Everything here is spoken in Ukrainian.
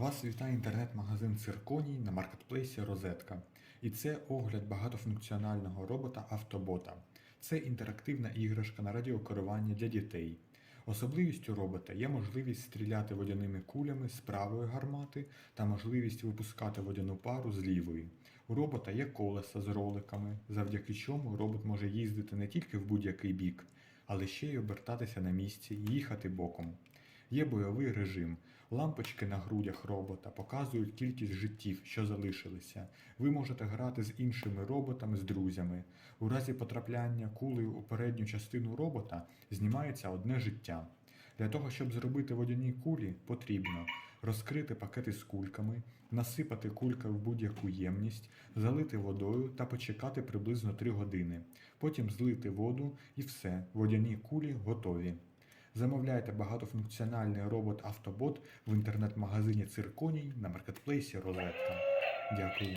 Вас вітає інтернет-магазин Цирконій на маркетплейсі Розетка. І це огляд багатофункціонального робота Автобота. Це інтерактивна іграшка на радіокерування для дітей. Особливістю робота є можливість стріляти водяними кулями з правої гармати та можливість випускати водяну пару з лівої. У робота є колеса з роликами, завдяки чому робот може їздити не тільки в будь-який бік, але ще й обертатися на місці і їхати боком. Є бойовий режим. Лампочки на грудях робота показують кількість життів, що залишилися. Ви можете грати з іншими роботами, з друзями. У разі потрапляння кулею у передню частину робота знімається одне життя. Для того, щоб зробити водяні кулі, потрібно розкрити пакети з кульками, насипати кульки в будь-яку ємність, залити водою та почекати приблизно 3 години. Потім злити воду і все, водяні кулі готові. Замовляйте багатофункціональний робот Автобот в інтернет-магазині Цирконій на маркетплейсі Розетка. Дякую.